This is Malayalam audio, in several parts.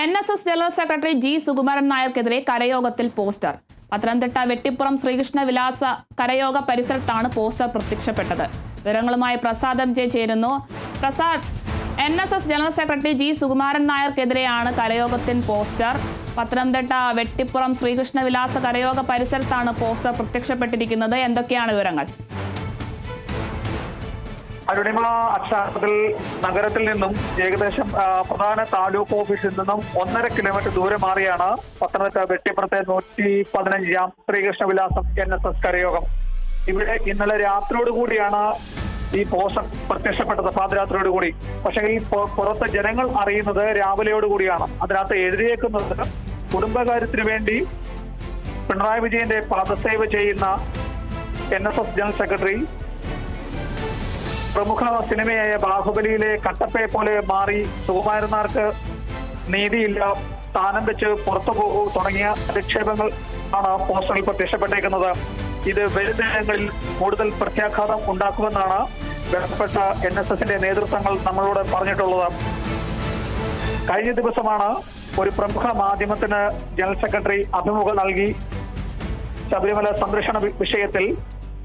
N S S general secretary G Sukumaran നായർക്കെതിരെ കരയോഗത്തിൽ പോസ്റ്റർ. പത്തനംതിട്ട വെട്ടിപ്പുറം ശ്രീകൃഷ്ണ വിലാസ കരയോഗ പരിസരത്താണ് പോസ്റ്റർ പ്രത്യക്ഷപ്പെട്ടത്. വിവരങ്ങളുമായി പ്രസാദ് ജെ ചേരുന്നു. Prasad N S S general secretary G Sukumaran നായർക്കെതിരെയാണ് കരയോഗത്തിൻ പോസ്റ്റർ. പത്തനംതിട്ട വെട്ടിപ്പുറം ശ്രീകൃഷ്ണ വിലാസ കരയോഗ പരിസരത്താണ് പോസ്റ്റർ പ്രത്യക്ഷപ്പെട്ടിരിക്കുന്നത്. എന്തൊക്കെയാണ് വിവരങ്ങൾ? അരുണിമ അക്ഷാരത്തിൽ നഗരത്തിൽ നിന്നും ഏകദേശം പ്രധാന താലൂക്ക് ഓഫീസിൽ നിന്നും ഒന്നര കിലോമീറ്റർ ദൂരെ മാറിയാണ് പത്തനംതിട്ട വെട്ടിപ്പുറത്തെ നൂറ്റി പതിനഞ്ചാം ശ്രീകൃഷ്ണ വിലാസം എൻ എസ് എസ് കരയോഗം. ഇവിടെ ഇന്നലെ രാത്രിയോടുകൂടിയാണ് ഈ പോസ്റ്റർ പ്രത്യക്ഷപ്പെട്ടത് പാതിരാത്രിയോടുകൂടി പക്ഷേ ഈ പുറത്ത് ജനങ്ങൾ അറിയുന്നത് രാവിലെയോടുകൂടിയാണ് അതിനകത്ത് എഴുതിയേക്കുന്നത് കുടുംബകാര്യത്തിന് വേണ്ടി പിണറായി വിജയന്റെ പാദസേവ ചെയ്യുന്ന N S S general secretary പ്രമുഖ സിനിമയായ ബാഹുബലിയിലെ കട്ടപ്പയെ പോലെ മാറി സുകുമാരന്മാർക്ക് നീതിയില്ല. സ്ഥാനം വെച്ച് പുറത്തു പോകൂ തുടങ്ങിയ അധിക്ഷേപങ്ങൾ ആണ് പോസ്റ്ററിൽ പ്രത്യക്ഷപ്പെട്ടേക്കുന്നത്. ഇത് വരും ദിനങ്ങളിൽ കൂടുതൽ പ്രത്യാഘാതം ഉണ്ടാക്കുമെന്നാണ് ബന്ധപ്പെട്ട എൻ എസ് എസിന്റെ നേതൃത്വങ്ങൾ നമ്മളോട് പറഞ്ഞിട്ടുള്ളത്. കഴിഞ്ഞ ദിവസമാണ് ഒരു പ്രമുഖ മാധ്യമത്തിന് ജനറൽ സെക്രട്ടറി അഭിമുഖം നൽകി. ശബരിമല സംരക്ഷണ വിഷയത്തിൽ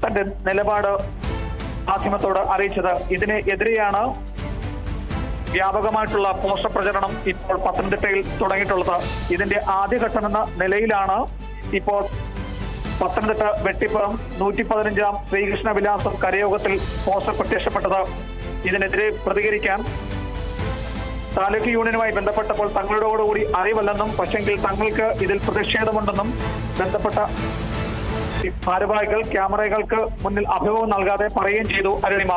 തന്റെ നിലപാട് മാധ്യമത്തോട് അറിയിച്ചത്. ഇതിന് എതിരെയാണ് വ്യാപകമായിട്ടുള്ള പോസ്റ്റർ പ്രചരണം ഇപ്പോൾ പത്തനംതിട്ടയിൽ തുടങ്ങിയിട്ടുള്ളത്. ഇതിന്റെ ആദ്യഘട്ടമെന്ന നിലയിലാണ് ഇപ്പോൾ പത്തനംതിട്ട വെട്ടിപ്പുറം നൂറ്റി പതിനഞ്ചാം ശ്രീകൃഷ്ണ വിലാസം കരയോഗത്തിൽ പോസ്റ്റർ പ്രത്യക്ഷപ്പെട്ടത്. ഇതിനെതിരെ പ്രതികരിക്കാൻ താലൂക്ക് യൂണിയനുമായി ബന്ധപ്പെട്ടപ്പോൾ തങ്ങളോടുകൂടി അറിവല്ലെന്നും പക്ഷെങ്കിൽ തങ്ങൾക്ക് ഇതിൽ പ്രതിഷേധമുണ്ടെന്നും ബന്ധപ്പെട്ട ഭാരവാഹികൾ ക്യാമറകൾക്ക് മുന്നിൽ അഭിമുഖം നൽകാതെ പറയുകയും ചെയ്തു Arunima.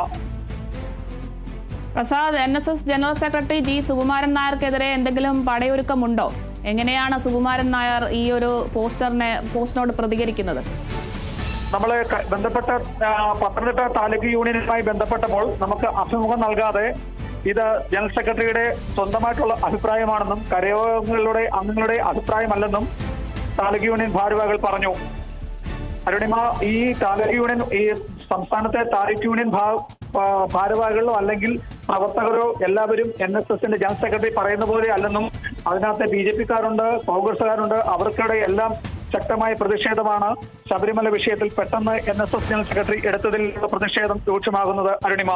Prasad N S S general secretary G Sukumaran നായർക്കെതിരെ എന്തെങ്കിലും പടയൊരുക്കമുണ്ടോ? എങ്ങനെയാണ് സുകുമാരൻ നായർ ഈ ഒരു പോസ്റ്ററിനെ പോസ്റ്റിനോട് പ്രതികരിക്കുന്നത്? നമ്മൾ ബന്ധപ്പെട്ട പത്തനംതിട്ട താലൂക്ക് യൂണിയനുമായി ബന്ധപ്പെട്ടപ്പോൾ നമുക്ക് അഭിമുഖം നൽകാതെ ഇത് ജനറൽ സെക്രട്ടറിയുടെ സ്വന്തമായിട്ടുള്ള അഭിപ്രായമാണെന്നും കരയോഗങ്ങളുടെ അംഗങ്ങളുടെ അഭിപ്രായമല്ലെന്നും താലൂക്ക് യൂണിയൻ ഭാരവാഹികൾ പറഞ്ഞു. അരുണിമ ഈ താലൂക്ക് യൂണിയൻ ഈ സംസ്ഥാനത്തെ താലൂക്ക് യൂണിയൻ ഭാരവാഹികളോ അല്ലെങ്കിൽ പ്രവർത്തകരോ എല്ലാവരും എൻ എസ് എസിന്റെ ജനറൽ സെക്രട്ടറി പറയുന്ന പോലെ അല്ലെന്നും അതിനകത്ത് ബി ജെ പിക്കാരുണ്ട് കോൺഗ്രസുകാരുണ്ട് അവർക്കിടെ എല്ലാം ശക്തമായ പ്രതിഷേധമാണ് ശബരിമല വിഷയത്തിൽ പെട്ടെന്ന് N S S general secretary എടുത്തതിൽ പ്രതിഷേധം രൂക്ഷമാകുന്നത് അരുണിമ.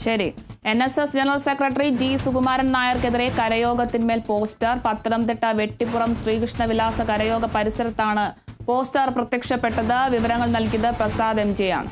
ശരി. N S S general secretary G Sukumaran നായർക്കെതിരെ കരയോഗത്തിന്മേൽ പോസ്റ്റർ പത്തനംതിട്ട വെട്ടിപ്പുറം ശ്രീകൃഷ്ണവിലാസ കരയോഗ പരിസരത്താണ് പോസ്റ്റർ പ്രത്യക്ഷപ്പെട്ടത് വിവരങ്ങൾ നൽകിയത് പ്രസാദ് എം ജെ ആണ്